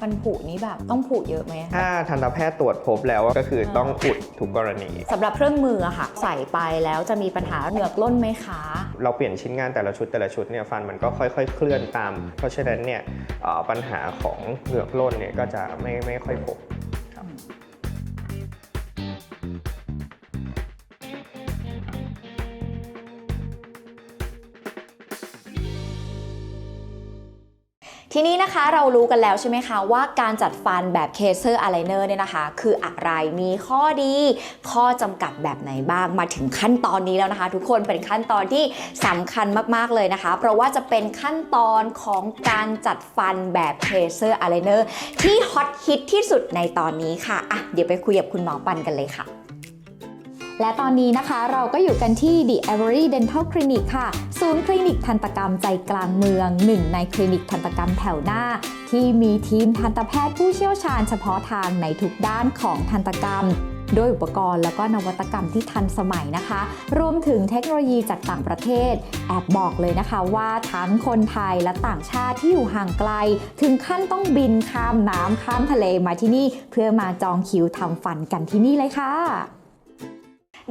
ฟันผุนี้แบบต้องผุเยอะไหมถ้าทันตแพทย์ตรวจพบแล้วก็คือต้องอุดทุกกรณีสำหรับเครื่องมืออะค่ะ ใส่ไปแล้วจะมีปัญหาเหงือกล้นไหมคะ เราเปลี่ยนชิ้นงานแต่ละชุดแต่ละชุดเนี่ยฟันมันก็ค่อย ๆ เคลื่อนตาม เพราะฉะนั้นเนี่ยเอ่อปัญหาของเหงือกล้นเนี่ยก็จะไม่ไม่ค่อยพบ ทีนี้นะคะเรารู้กันแล้วใช่ไหมคะว่าการจัดฟันแบบเคเซอร์อะไลเนอร์เนี่ยนะคะ คืออะไรมีข้อดี ข้อจำกัดแบบไหนบ้างมาถึงขั้นตอนนี้แล้วนะคะ ทุกคนเป็นขั้นตอนที่สำคัญมากๆเลยนะคะ เพราะว่าจะเป็นขั้นตอนของการจัดฟันแบบเคเซอร์อะไลเนอร์ที่ฮอตฮิตที่สุดในตอนนี้ค่ะอะเดี๋ยวไปคุยกับคุณหมอปันกันเลยค่ะ และตอนนี้นะคะเราก็อยู่กันที่ The Avery Dental Clinic ค่ะ ศูนย์คลินิกทันตกรรมใจกลางเมือง หนึ่งในคลินิกทันตกรรมแถวหน้า ที่มีทีมทันตแพทย์ผู้เชี่ยวชาญเฉพาะทางในทุกด้านของทันตกรรมด้วยอุปกรณ์แล้วก็นวัตกรรมที่ทันสมัยนะคะ รวมถึงเทคโนโลยีจากต่างประเทศ แอบบอกเลยนะคะว่าทั้งคนไทยและต่างชาติที่อยู่ห่างไกล ถึงขั้นต้องบินข้ามน้ำข้ามทะเลมาที่นี่ เพื่อมาจองคิวทำฟันกันที่นี่เลยค่ะ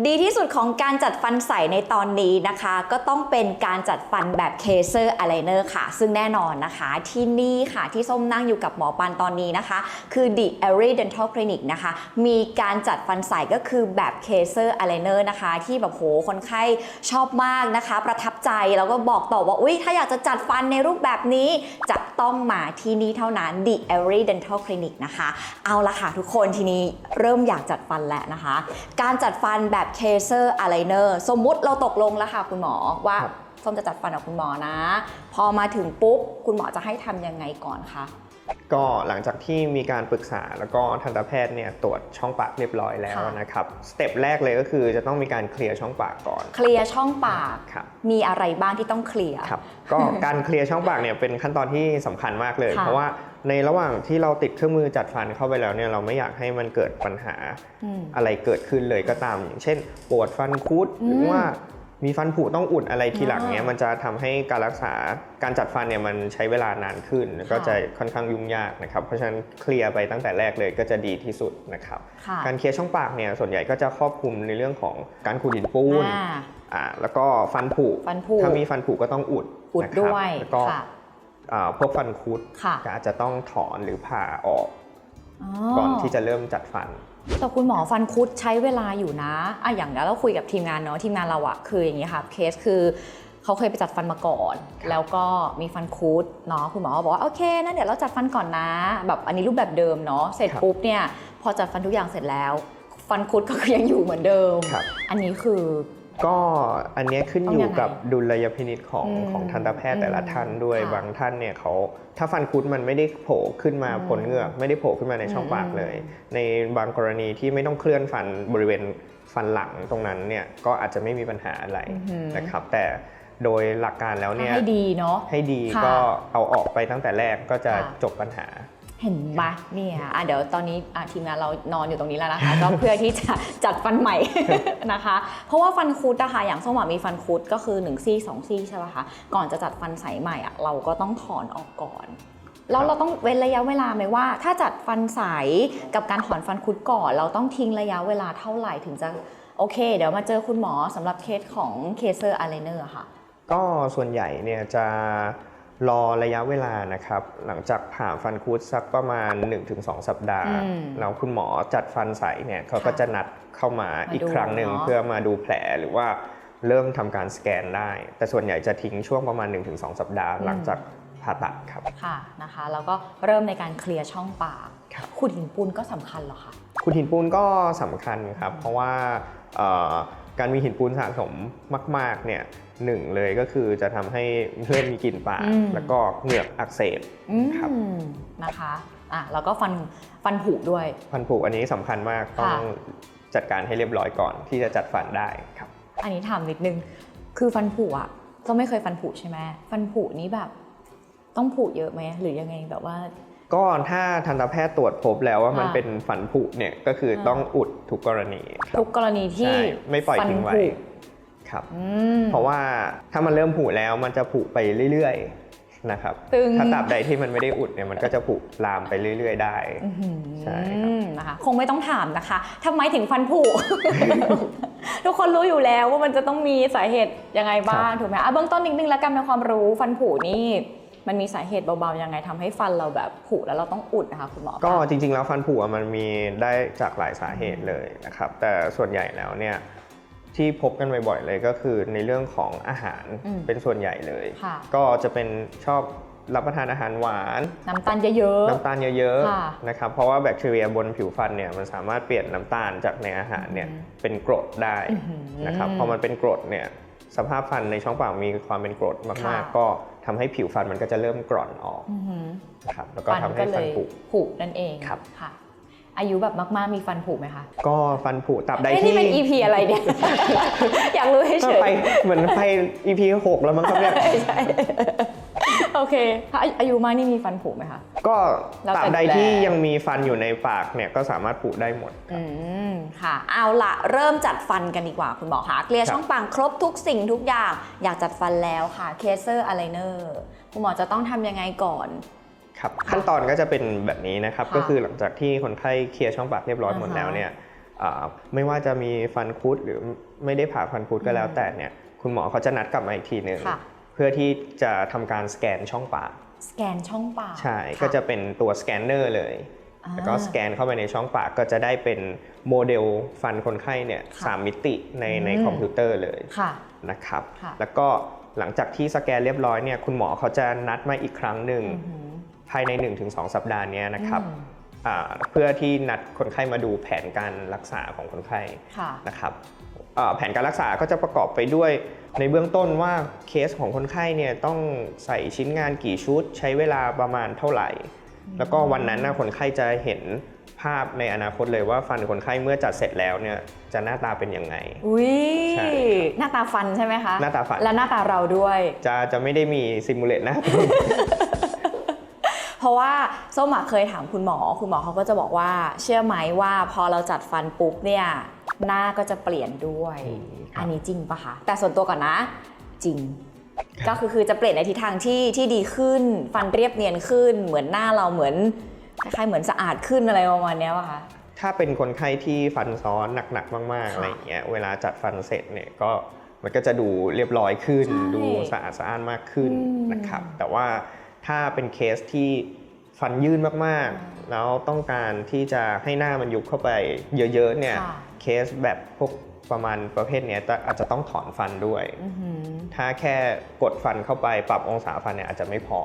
ดีที่สุดของการจัดฟันใสในตอนนี้นะคะ ก็ต้องเป็นการจัดฟันแบบเคเซอร์อะไลเนอร์ค่ะ ซึ่งแน่นอนนะคะที่นี่ค่ะที่ส้มนั่งอยู่กับหมอปันตอนนี้นะคะ คือ The a r y Dental Clinic นะคะ มีการจัดฟันใสก็คือแบบเคเซอร์อะไลเนอร์นะคะ ที่แบบโหคนไข้ชอบมากนะคะ ประทับใจแล้วก็บอกต่อว่าอุ้ยถ้าอยากจะจัดฟันในรูปแบบนี้จะต้องมาที่นี่เท่านั้น The a r y Dental Clinic นะคะ เอาละค่ะทุกคนทีนี้เริ่มอยากจัดฟันแล้วนะคะ การจัดฟันแบบเคเซอร์อะไลเนอร์สมมุติเราตกลงแล้วค่ะคุณหมอว่าครับส้มจะจัดฟันกับคุณหมอนะ พอมาถึงปุ๊บ คุณหมอจะให้ทำยังไงก่อนคะก็หลังจากที่มีการปรึกษาแล้วก็ทันตแพทย์เนี่ยตรวจช่องปากเรียบร้อยแล้วนะครับสเต็ปแรกเลยก็คือจะต้องมีการเคลียร์ช่องปากก่อน เคลียร์ช่องปากครับมีอะไรบ้างที่ต้องเคลียร์ครับก็การเคลียร์ช่องปากเนี่ยเป็นขั้นตอนที่สำคัญมากเลยค่ะเพราะว่า ในระหว่างที่เราติดเครื่องมือจัดฟันเข้าไปแล้วเนี่ยเราไม่อยากให้มันเกิดปัญหาอืมอะไรเกิดขึ้นเลยก็ตามอย่างเช่น ปวดฟันคุดอืมหรือว่ามีฟันผุต้องอุดอะไรทีหลังอ่าเนี่ยมันจะทำให้การรักษาการจัดฟันเนี่ยมันใช้เวลานานขึ้นแล้วก็ค่ะจะค่อนข้างยุ่งยากนะครับ เพราะฉะนั้นเคลียร์ไปตั้งแต่แรกเลยก็จะดีที่สุดนะครับค่ะการเคลียร์ช่องปากเนี่ยส่วนใหญ่ก็จะครอบคลุมในเรื่องของการขูดหินปูนอ่าอ่าแล้วก็ฟันผุฟันผุถ้ามีฟันผุก็ต้องอุดอุดนะครับด้วยแล้วก็ค่ะอ่า พวกฟันคุดค่ะก็อาจจะต้องถอนหรือผ่าออกอ๋อก่อนที่จะเริ่มจัดฟันแต่คุณหมอฟันคุดใช้เวลาอยู่นะอะอย่างนี้เราคุยกับทีมงานเนาะทีมงานเราอะคืออย่างนี้ค่ะเคสคือเขาเคยไปจัดฟันมาก่อน แล้วก็มีฟันคุดเนาะคุณหมอก็บอกว่าโอเคนะเดี๋ยวเราจัดฟันก่อนนะ แบบอันนี้รูปแบบเดิมเนาะเสร็จครับปุ๊บเนี่ยพอจัดฟันทุกอย่างเสร็จแล้ว ฟันคุดก็คือยังอยู่เหมือนเดิมครับอันนี้คือ ก็อันเนี้ยขึ้นต้องอยู่ยังไงกับดุลยพินิจของอืมของทันตแพทย์แต่ละอืมท่านด้วยค่ะ บางท่านเนี่ยเขาถ้าฟันคุดมันไม่ได้โผล่ขึ้นมาอืมพ้นเหงือกไม่ได้โผล่ขึ้นมาในช่องอืมปากเลย ในบางกรณีที่ไม่ต้องเคลื่อนฟันบริเวณฟันหลังตรงนั้นเนี่ยก็อาจจะไม่มีปัญหาอะไรอือหือนะครับ แต่โดยหลักการแล้วเนี่ย ให้ดีเนาะ ให้ดีค่ะก็เอาออกไปตั้งแต่แรกก็จะค่ะ จบปัญหา เห็นปะเนี่ยอะเดี๋ยวตอนนี้อะทีมงานเรานอนอยู่ตรงนี้แล้วนะคะ ก็เพื่อที่จะจัดฟันใหม่ นะคะ เพราะว่าฟันคุดนะคะอย่างส้มหวานมีฟันคุดก็คือ1ซี่2ซี่ใช่ป่ะคะก่อนจะจัดฟันใสใหม่อะเราก็ต้องถอนออกก่อน แล้วเราต้องเว้นระยะเวลาไหมว่า ถ้าจัดฟันใสกับการถอนฟันคุดก่อน เราต้องทิ้งระยะเวลาเท่าไหร่ถึงจะโอเค เดี๋ยวมาเจอคุณหมอสำหรับเคสของเคเซอร์อะไลเนอร์ค่ะ ก็ส่วนใหญ่เนี่ยจะ รอระยะเวลานะครับ หลังจากผ่าฟันคุดสักประมาณ 1-2 สัปดาห์อืมแล้วคุณหมอจัดฟันใสเนี่ยเขาก็ค่ะจะนัดเข้ามามาอีกดูครั้งหนึ่งเนอะเพื่อมาดูแผลหรือว่าเริ่มทำการสแกนได้ แต่ส่วนใหญ่จะทิ้งช่วงประมาณ 1-2 สัปดาห์หลังจากผ่าตัดครับ ค่ะนะคะ แล้วก็เริ่มในการเคลียร์ช่องปากครับขุดหินปูนก็สำคัญเหรอคะคุณหินปูนก็สำคัญครับ เพราะว่าเอ่อ การมีหินปูนสะสมมาก ๆ เนี่ยหนึ่งเลยก็คือจะทำให้เริ่มมีกลิ่นปากอืมแล้วก็เหงือกอักเสบอืครับมนะคะอะแล้วก็ฟันฟันผุด้วย ฟันผุอันนี้สำคัญมากต้องจัดการให้เรียบร้อยก่อนที่จะจัดฟันได้ครับ อันนี้ถามนิดนึงคือฟันผุอะก็ไม่เคยฟันผุใช่ไหมฟันผุนี้แบบ ต้องผุเยอะไหมหรือยังไงแบบว่า ก็ถ้าทันตแพทย์ตรวจพบแล้วว่ามันค่ะเป็นฟันผุเนี่ยก็คือต้องอุดทุกกรณีครับทุกกรณีที่ใช่ไม่ปล่อยฟันทิ้งไว้ผุครับอืมเพราะว่าถ้ามันเริ่มผุแล้วมันจะผุไปเรื่อยนะครับตึงถ้าตราบใดที่มันไม่ได้อุดเนี่ยมันก็จะผุลามไปเรื่อย ๆ ได้อื้อหือใช่ครับนะคะคงไม่ต้องถามนะคะทำไมถึงฟันผุทุกคนรู้อยู่แล้วว่ามันจะต้องมีสาเหตุยังไงบ้างถูกไหมอะเบื้องต้นนิดนึงแล้วกันในความรู้ฟันผุนี่ มันมีสาเหตุเบาๆยังไงทำให้ฟันเราแบบผุแล้วเราต้องอุดนะคะคุณหมอก็คะจริง ๆ แล้วฟันผุอะมันมีได้จากหลายสาเหตุเลยนะครับแต่ส่วนใหญ่แล้วเนี่ยที่พบกันบ่อยๆเลยก็คือในเรื่องของอาหารอืมเป็นส่วนใหญ่เลยค่ะก็จะเป็นชอบรับประทานอาหารหวาน น้ำตาลเยอะๆ น้ำตาลเยอะค่ะๆนะครับเพราะว่าแบคทีเรียบนผิวฟันเนี่ยมันสามารถเปลี่ยนน้ำตาลจากในอาหารเนี่ยอืมเป็นกรดได้อื้อหือนะครับพอมันเป็นกรดเนี่ยสภาพฟันในช่องปากมีความเป็นกรดมากค่ะๆก็ ทำให้ผิวฟันมันก็จะเริ่มกร่อนออกอื้อหือนะครับแล้วก็ทำให้ก็เลฟันยผุผุนั่นเองครับค่ะ อายุแบบมากๆมีฟันผุไหมคะ ก็ฟันผุตับใดเอ้ยที่นี่เป็น EP อะไรเนี่ย อยากรู้เฉก็ยไปเหมือนไป EP 6แล้วมั้งครับเนี่ยๆใช่ โอเค ถ้าอายุมากนี่มีฟันผุไหมคะ ก็แล้วแต่ตราบใดที่ดูแลยังมีฟันอยู่ในปากเนี่ยก็สามารถผุได้หมด อืมค่ะ เอาละเริ่มจัดฟันกันดีกว่าคุณหมอคะเคลียร์ครับ ช่องปากครบทุกสิ่งทุกอย่าง อยากจัดฟันแล้วค่ะเคเซอร์อะไรเนอร์คุณหมอจะต้องทำยังไงก่อน ครับขั้นตอนก็จะเป็นแบบนี้นะครับค่ะก็คือหลังจากที่คนไข้เคลียร์ช่องปากเรียบร้อยหมดอ่าฮะแล้วเนี่ยอ่าไม่ว่าจะมีฟันคุดหรือไม่ได้ผ่าฟันคุดก็แล้วอืมแต่เนี่ยคุณหมอเขาจะนัดกลับมาอีกทีหนึ่งค่ะเพื่อที่จะทำการสแกนช่องปาก สแกนช่องปากใช่ค่ก็จะเป็นตัวสแกนเนอร์เลยอ่าแล้วก็สแกนเข้าไปในช่องปากก็จะได้เป็นโมเดลฟันคนไข้เนี่ยค่ะสามมิติในในอืมคอมพิวเตอร์เลยค่ะนะครับค่ะแล้วก็หลังจากที่สแกนเรียบร้อยเนี่ยคุณหมอเขาจะนัดมาอีกครั้งหนึ่งอื้อหือภายใน 1-2 สัปดาห์เนี้ยนะครับอืมอ่าเพื่อที่นัดคนไข้มาดูแผนการรักษาของคนไข้ค่ะนะครับอ่าแผนการรักษาก็จะประกอบไปด้วย ในเบื้องต้นว่าเคสของคนไข้เนี่ยต้องใส่ชิ้นงานกี่ชุด ใช้เวลาประมาณเท่าไหร่ แล้วก็วันนั้นนะคนไข้จะเห็นภาพในอนาคตเลยว่าฟันคนไข้เมื่อจัดเสร็จแล้วเนี่ยจะหน้าตาเป็นยังไง อุ้ยใช่หน้าตาฟันใช่ไหมคะ หน้าตาฟัน และหน้าตาเราด้วย จะจะไม่ได้มีซิมูเลตหน้าเพราะว่าส้มอะเคยถามคุณหมอ คุณหมอเขาก็จะบอกว่า เชื่อไหมว่าพอเราจัดฟันปุ๊บเนี่ย หน้าก็จะเปลี่ยนด้วยอืมครับอันนี้จริงปะคะแต่ส่วนตัวก่อนนะ จริง ก็คือคือจะเปลี่ยนในทิศทางที่ที่ดีขึ้น ฟันเรียบเนียนขึ้น เหมือนหน้าเราเหมือนคล้ายๆเหมือนสะอาดขึ้นอะไรประมาณเนี้ยปะคะถ้าเป็นคนไข้ที่ฟันซ้อนหนักๆมากๆค่ะอะไรอย่างเงี้ยเวลาจัดฟันเสร็จเนี่ยก็มันก็จะดูเรียบร้อยขึ้นใช่ดูสะอาดสะอ้านมากขึ้นอืมนะครับ แต่ว่าถ้าเป็นเคสที่ฟันยื่นมากอ่าๆ แล้วต้องการที่จะให้หน้ามันยุบเข้าไปเยอะๆเนี่ยค่ะเคสแบบพวกประมาณประเภทเนี้ยจะอาจจะต้องถอนฟันด้วยอื้อหือถ้าแค่กดฟันเข้าไปปรับองศาฟันเนี่ยอาจจะไม่พอ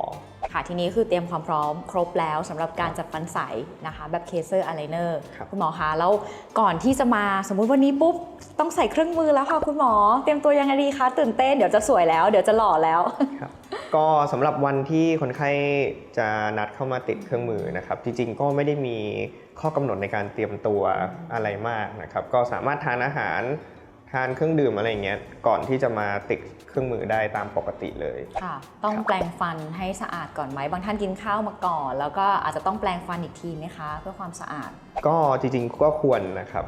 ค่ะ ทีนี้คือเตรียมความพร้อมครบแล้วสำหรับการจัดฟันใสนะคะแบบเคเซอร์อะไรเนอร์ครับคุณหมอคะแล้วก่อนที่จะมาสมมุติวันนี้ปุ๊บต้องใส่เครื่องมือแล้วค่ะคุณหมอ เตรียมตัวยังไงดีคะตื่นเต้นเดี๋ยวจะสวยแล้วเดี๋ยวจะหล่อแล้วครับก็สำหรับวันที่คนไข้จะนัดเข้ามาติดเครื่องมือนะครับ จริงๆ ก็ไม่ได้มีข้อกำหนดในการเตรียมตัวอะไรมากนะครับ ก็สามารถทานอาหาร ทานเครื่องดื่มอะไรอย่างเงี้ยก่อนที่จะมาติดเครื่องมือได้ตามปกติเลย ค่ะ ต้องครับแปรงฟันให้สะอาดก่อนไหมบางท่านกินข้าวมาก่อน แล้วก็อาจจะต้องแปรงฟันอีกทีไหมคะ เพื่อความสะอาด ก็จริงๆก็ควรนะครับ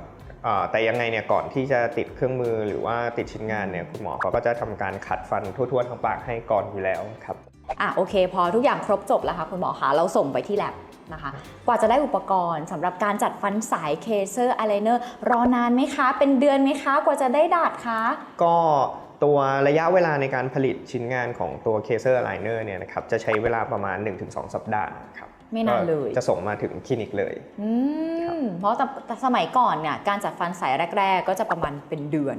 อ่าแต่ยังไงเนี่ยก่อนที่จะติดเครื่องมือหรือว่าติดชิ้นงานเนี่ยคุณหมอเขาก็จะทำการขัดฟันทั่วๆทั้งปากให้ก่อนอยู่แล้วครับ อะโอเค พอทุกอย่างครบจบแล้วค่ะคุณหมอคะเราส่งไปที่แลบนะคะ กว่าจะได้อุปกรณ์สำหรับการจัดฟันสายเคเซอร์อะไรเนอร์รอนานไหมคะ เป็นเดือนไหมคะ กว่าจะได้ดัดคะก็ตัวระยะเวลาในการผลิตชิ้นงานของตัวเคเซอร์ไลเนอร์เนี่ยนะครับจะใช้เวลาประมาณ 1-2 สัปดาห์ครับไม่นานเลยก็จะส่งมาถึงคลินิกเลยอืมเพราะแต่แต่สมัยก่อนเนี่ยการจัดฟันสายแรก ๆ ก็จะประมาณเป็นเดือน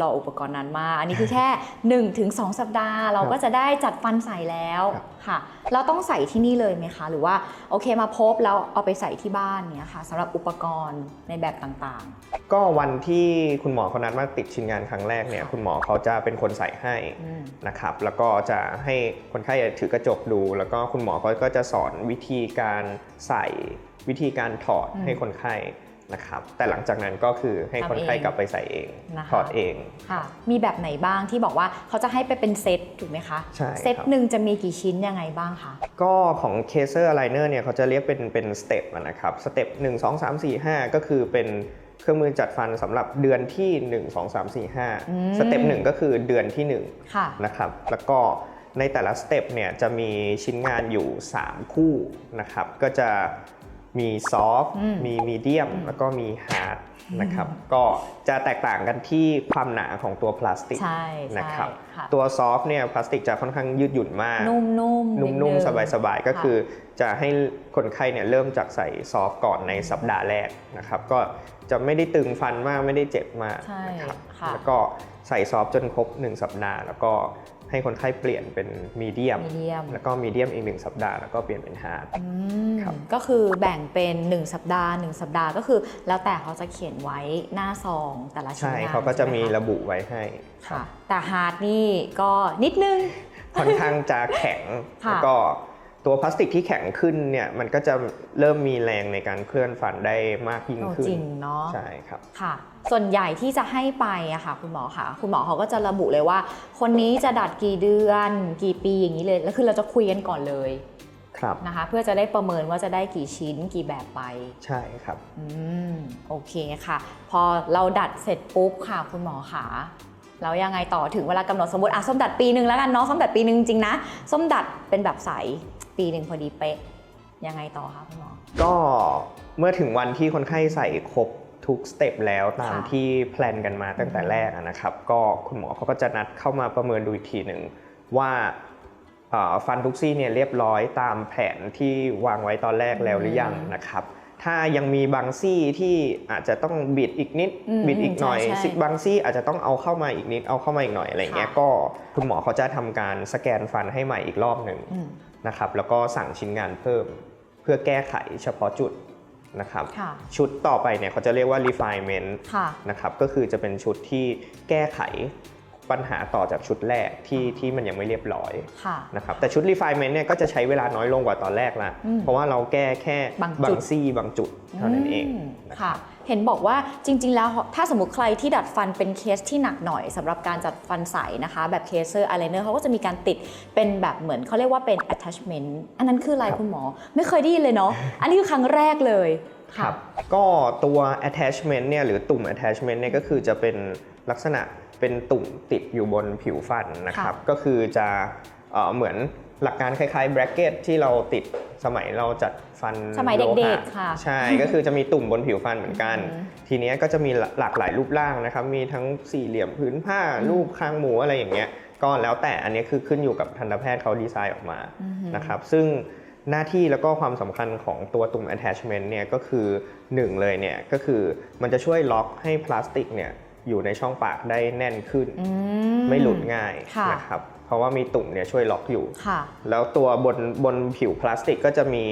รออุปกรณ์นานมาก อันนี้คือแค่1-2ถึง2สัปดาห์ เราก็จะได้จัดฟันใส่แล้วครับค่ะ เราต้องใส่ที่นี่เลยไหมคะ หรือว่าโอเคมาพบแล้วเอาไปใส่ที่บ้านเนี่ยค่ะสำหรับอุปกรณ์ในแบบต่างก็วันที่คุณหมอเขานัดมาติดชิ้นงานครั้งแรกเนี่ยค่ะคุณหมอเขาจะเป็นคนใส่ให้ๆอืมนะครับแล้วก็จะให้คนไข้ถือกระจกดู แล้วก็คุณหมอเขาก็จะสอนวิธีการใส่วิธีการถอดอืมให้คนไข้ นะครับแต่หลังจากนั้นก็คือให้คนไข้ทำเองกลับไปใส่เองนะคะถอดเองค่ะมีแบบไหนบ้างที่บอกว่าเขาจะให้ไปเป็นเซตถูกไหมคะใช่เซตครับหนึ่งจะมีกี่ชิ้นยังไงบ้างคะก็ของเคเซอร์ไลเนอร์เนี่ยเขาจะเรียกเป็นเป็นสเต็ปนะครับสเต็ป1 2 3 4 5ก็คือเป็นเครื่องมือจัดฟันสำหรับเดือนที่ 1 2 3 4อืม5สเต็ปหนึ่งก็คือเดือนที่ค่ะ1นะครับแล้วก็ในแต่ละสเต็ปเนี่ยจะมีชิ้นงานอยู่ 3 คู่นะครับก็จะ มีซอฟต์อืมมีมีเดียมแล้วก็มีฮาร์ดนะครับก็จะแตกต่างกันที่ความหนาของตัวพลาสติกใช่ใช่นะครับค่ะตัวซอฟต์เนี่ยพลาสติกจะค่อนข้างยืดหยุ่นมาก นุ่มๆนุ่มดๆงสบายๆก็คือจะให้คนไข้เนี่ยเริ่มจากใส่ซอฟต์ก่อนในสัปดาห์แรกนะครับก็จะไม่ได้ตึงฟันมากไม่ได้เจ็บมากใช่นะครับค่ะแล้วก็ใส่ซอฟต์จนครบ 1 สัปดาห์ แล้วก็ ให้คนไข้เปลี่ยนเป็นมีเดียมมีเดียมแล้วก็มีเดียมอีก1สัปดาห์แล้วก็เปลี่ยนเป็นฮาร์ด อืมครับ ก็คือแบ่งเป็น 1 สัปดาห์ 1 สัปดาห์ก็คือ แล้วแต่เขาจะเขียนไว้หน้าซองแต่ละชิ้นใช่งานเขาก็จะมีใช่ไหคระบุไว้ให้ ค่ะ แต่ฮาร์ดนี่ก็นิดนึง ค่อนข้างจะแข็ง ค่ะ แล้วก็ ตัวพลาสติกที่แข็งขึ้นเนี่ยมันก็จะเริ่มมีแรงในการเคลื่อนฟันได้มากยิ่งโอ้ขึ้นจริงเนาะใช่ครับค่ะ ส่วนใหญ่ที่จะให้ไปอะค่ะ คุณหมอค่ะ คุณหมอเขาก็จะระบุเลยว่า คนนี้จะดัดกี่เดือน กี่ปีอย่างนี้เลยแล้วคือเราจะคุยกันก่อนเลยครับนะคะเพื่อจะได้ประเมินว่าจะได้กี่ชิ้นกี่แบบไป ใช่ครับอืมโอเคค่ะ พอเราดัดเสร็จปุ๊บค่ะ คุณหมอขาแล้วยังไงต่อถึงเวลากำหนดสมมติอะส้มดัดปีหนึ่งแล้วกันเนาะส้มดัดปีหนึ่งจริงๆนะส้มดัดเป็นแบบใส ปีหนึ่งพอดีเป๊ะยังไงต่อคะคุณหมอ ก็เมื่อถึงวันที่คนไข้ใส่ครบทุกสเต็ปแล้วตามค่ะ ที่แพลนกันมาตั้งแต่แรกอะนะครับ ก็คุณหมอเขาก็จะนัดเข้ามาประเมินดูอีกทีหนึ่งว่าเอ่อฟันทุกซี่เนี่ยเรียบร้อยตามแผนที่วางไว้ตอนแรกแล้วหรือยังนะครับ ถ้ายังมีบางซี่ที่อาจจะต้องบิดอีกนิดอืมบิดอีกหน่อยใช่ใช่ซิบางซี่อาจจะต้องเอาเข้ามาอีกนิดเอาเข้ามาอีกหน่อยอะไรเงี้ยค่ะ ก็คุณหมอเขาจะทำการสแกนฟันให้ใหม่อีกรอบหนึ่ง อืม นะครับแล้วก็สั่งชิ้นงานเพิ่ม เพื่อแก้ไขเฉพาะจุดนะครับค่ะชุดต่อไปเนี่ยเขาจะเรียกว่า refinement ค่ะนะครับก็คือจะเป็นชุดที่แก้ไข ปัญหาต่อจากชุดแรกที่ที่มันยังไม่เรียบร้อยค่ะนะครับแต่ชุด refinement เนี่ยก็จะใช้เวลาน้อยลงกว่าตอนแรกละอืมเพราะว่าเราแก้แค่บางจุดซี่บางจุดเท่านั้นเองมนะค่ะเห็นบอกว่าจริง ๆ แล้วถ้าสมมติใครที่ดัดฟันเป็นเคสที่หนักหน่อยสำหรับการจัดฟันใสนะคะ แบบเคเซอร์อ l ลเนอร์เขาก็จะมีการติดเป็นแบบเหมือนเขาเรียกว่าเป็น attachment อันนั้นคืออะไรคุณหมอ ไม่เคยได้ยินเลยเนาะอันนี้คือครั้งแรกเลยคค่ะรับก็ตัว attachment เนี่ยหรือตุ่ม attachment เนี่ยก็คือจะเป็นลักษณะ เป็นตุ่มติดอยู่บนผิวฟันนะครับ ก็คือจะเอ่อเหมือนหลักการคล้ายๆ bracket ที่เราติดสมัยเราจัดฟันสมัยเด็กๆโลหค่ะ ใช่ก็คือจะมีตุ่มบนผิวฟันเหมือนกันอืมทีเนี้ยก็จะมีหลากหลายรูปร่างนะครับ มีทั้งสี่เหลี่ยมพื้นผ้ารูปคางหมูอะไรอย่างเงี้ยก็แล้วแต่อันนี้คือขึ้นอยู่กับทันตแพทย์เขาดีไซน์ออกมาอืมนะครับ ซึ่งหน้าที่แล้วก็ความสำคัญของตัวตุ่ม attachment เนี่ยก็คือหนึ่งเลยเนี่ยก็คือมันจะช่วยล็อกให้พลาสติกเนี่ย อยู่ในช่องปากได้แน่นขึ้นอืไม่หลุดง่ายค่ะนะครับเพราะว่ามีตุ่มเนี่ยช่วยล็อกอยู่ค่ะแล้วตัวบนบนผิวพลาสติกก็จะมี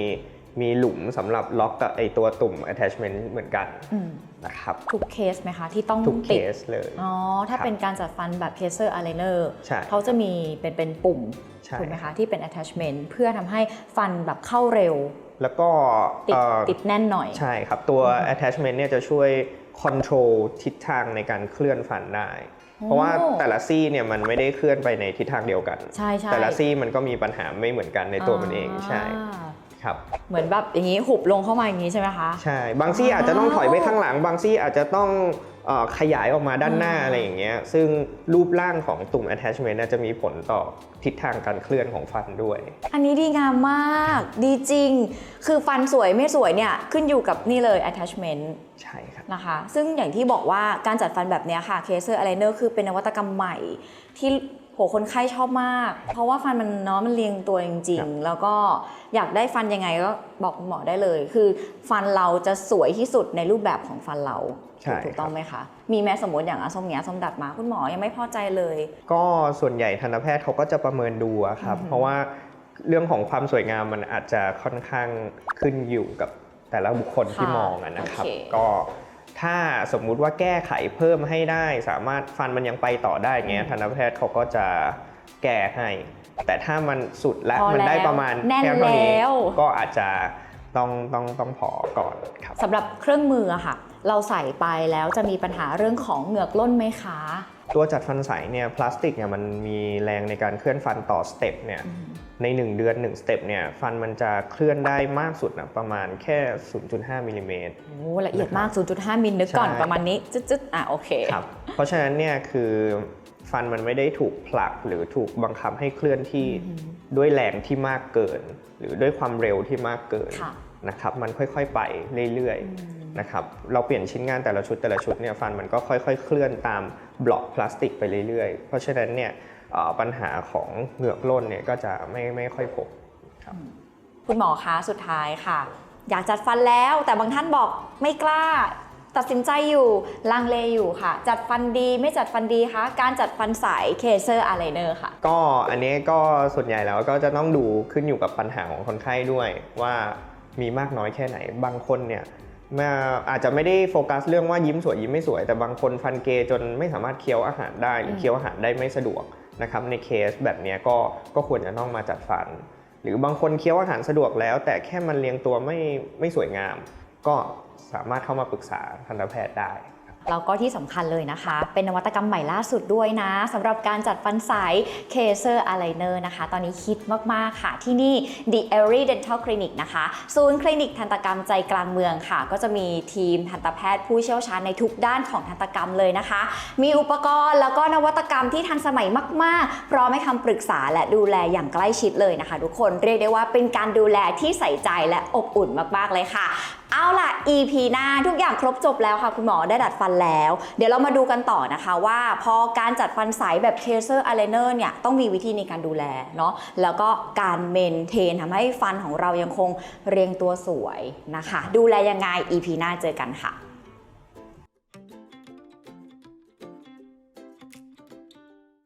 มีหลุมสำหรับล็อกกับไอตัวตุ่ม attachment เหมือนกันอืมนะครับทุกเคสไหมคะที่ต้องทุกเคติดสเลยอ๋อถ้าครับเป็นการจัดฟันแบบเคเซอร์อ l ลเนอร์ใช่เขาจะมีเป็นเป็นปุ่มใช่ถูกไหมคะที่เป็น attachment เพื่อทำให้ฟันแบบเข้าเร็ว แล้วก็ติดเอ่อติดแน่นหน่อยใช่ครับ ตัว attachment เนี่ยจะช่วย control ทิศทางในการเคลื่อนฟันได้ เพราะว่าแต่ละซี่เนี่ยมันไม่ได้เคลื่อนไปในทิศทางเดียวกัน ใช่ใช่แต่ละซี่มันก็มีปัญหาไม่เหมือนกันในตัวมันเองใช่อ่า ครับ เหมือนแบบอย่างนี้หุบลงเข้ามาอย่างนี้ใช่ไหมคะ ใช่ บางซี่อาจจะต้องถอยไปอ๋อข้างหลัง บางซี่อาจจะต้องเอ่อขยายออกมาด้านหน้าอ่าอะไรอย่างเงี้ย ซึ่งรูปร่างของตุ่ม attachment น่าจะมีผลต่อทิศทางการเคลื่อนของฟันด้วย อันนี้ดีงามมาก ดีจริง คือฟันสวยไม่สวยเนี่ยขึ้นอยู่กับนี่เลย attachment ใช่ครับนะคะ ซึ่งอย่างที่บอกว่าการจัดฟันแบบเนี้ยค่ะเคเซอร์อ l ลเนอร์คือเป็นนวัตกรรมใหม่ที่โห คนไข้ชอบมาก เพราะว่าฟันมันเนาะมันเรียงตัวจริงครับๆแล้วก็อยากได้ฟันยังไงก็บอกคุณหมอได้เลย คือฟันเราจะสวยที่สุดในรูปแบบของฟันเราใช่ถูกคต้รัอบงไหมคะ มีแม้สมมติอย่างอาส้มเนี้ยส้มดัดมาคุณหมอยังไม่พอใจเลย ก็ส่วนใหญ่ทันตแพทย์เขาก็จะประเมินดูอะครับอือฮึเพราะว่าเรื่องของความสวยงามมันอาจจะค่อนข้างขึ้นอยู่กับแต่ละบุคคลที่มองอะนะครับโอเคก็ ถ้าสมมุติว่าแก้ไขเพิ่มให้ได้ สามารถฟันมันยังไปต่อได้เงี้ยทันตแพทย์เขาก็จะแก้ให้ แต่ถ้ามันสุดและพอมันได้แล้วประมาณแน่นแค่เท่านี้แล้ว ก็อาจจะต้องต้องต้องพอก่อนครับ สำหรับเครื่องมืออะค่ะ เราใส่ไปแล้วจะมีปัญหาเรื่องของเหงือกล้นไหมคะ ตัวจัดฟันใสเนี่ยพลาสติกเนี่ยมันมีแรงในการเคลื่อนฟันต่อสเต็ปเนี่ย ใน 1 เดือน1สเต็ปเนี่ยฟันมันจะเคลื่อนได้มากสุดนะประมาณแค่ 0.5มิลลิเมตรโอ้ละเอียดมาก 0.5มิลนึกก่อนใช่ประมาณนี้จึ๊ดๆอะโอเคครับเพราะฉะนั้นเนี่ยคือฟันมันไม่ได้ถูกผลักหรือถูกบังคับให้เคลื่อนที่ด้วยแรงที่มากเกิน หรือด้วยความเร็วที่มากเกินค่ะนะครับมันค่อยๆไปเรื่อยๆนะครับเราเปลี่ยนชิ้นงานแต่ละชุดแต่ละชุดเนี่ยฟันมันก็ค่อยๆ เคลื่อนตามบล็อกพลาสติกไปเรื่อยๆ เพราะฉะนั้นเนี่ยเอ่อ ปัญหาของเหงือกล่นเนี่ยก็จะไม่ไม่ค่อยพบคุณหมอคะสุดท้ายค่ะ อยากจัดฟันแล้วแต่บางท่านบอกไม่กล้า ตัดสินใจอยู่ลังเลอยู่ค่ะ จัดฟันดีไม่จัดฟันดีคะการจัดฟันใสเคเซอร์อะไรเนอร์ค่ะ ก็อันนี้ก็ส่วนใหญ่แล้วก็จะต้องดูขึ้นอยู่กับปัญหาของคนไข้ด้วยว่ามีมากน้อยแค่ไหนบางคนเนี่ยมาอาจจะไม่ได้โฟกัสเรื่องว่ายิ้มสวยยิ้มไม่สวย แต่บางคนฟันเกยจนไม่สามารถเคี้ยวอาหารได้หรือมเคี้ยวอาหารได้ไม่สะดวก นะครับในเคสแบบนี้ก็ก็ควรจะต้องมาจัดฟัน หรือบางคนเคี้ยวอาหารสะดวกแล้ว แต่แค่มันเรียงตัวไม่ไม่สวยงาม ก็สามารถเข้ามาปรึกษาทันตแพทย์ได้ แล้วก็ที่สำคัญเลยนะคะ เป็นนวัตกรรมใหม่ล่าสุดด้วยนะสำหรับการจัดฟันใสเคเซอร์อะไรเนอร์นะคะ ตอนนี้ฮิตมาก ๆ ค่ะ ที่นี่ The Airy Dental Clinic นะคะ ศูนย์คลินิกทันตกรรมใจกลางเมืองค่ะ ก็จะมีทีมทันตแพทย์ผู้เชี่ยวชาญในทุกด้านของทันตกรรมเลยนะคะ มีอุปกรณ์แล้วก็นวัตกรรมที่ทันสมัยมาก ๆ พร้อมให้คำปรึกษาและดูแลอย่างใกล้ชิดเลยนะคะ ทุกคนเรียกได้ว่าเป็นการดูแลที่ใส่ใจและอบอุ่นมาก ๆ เลยค่ะ เอาล่ะ EP หน้าทุกอย่างครบจบแล้วค่ะ คุณหมอได้ดัดฟันแล้ว เดี๋ยวเรามาดูกันต่อนะคะว่า พอการจัดฟันใสแบบเคเซอร์อะเลเนอร์เนี่ยต้องมีวิธีในการดูแลเนาะแล้วก็การเมนเทนทำให้ฟันของเรายังคงเรียงตัวสวยนะคะ ดูแลยังไง EP หน้าเจอกันค่ะ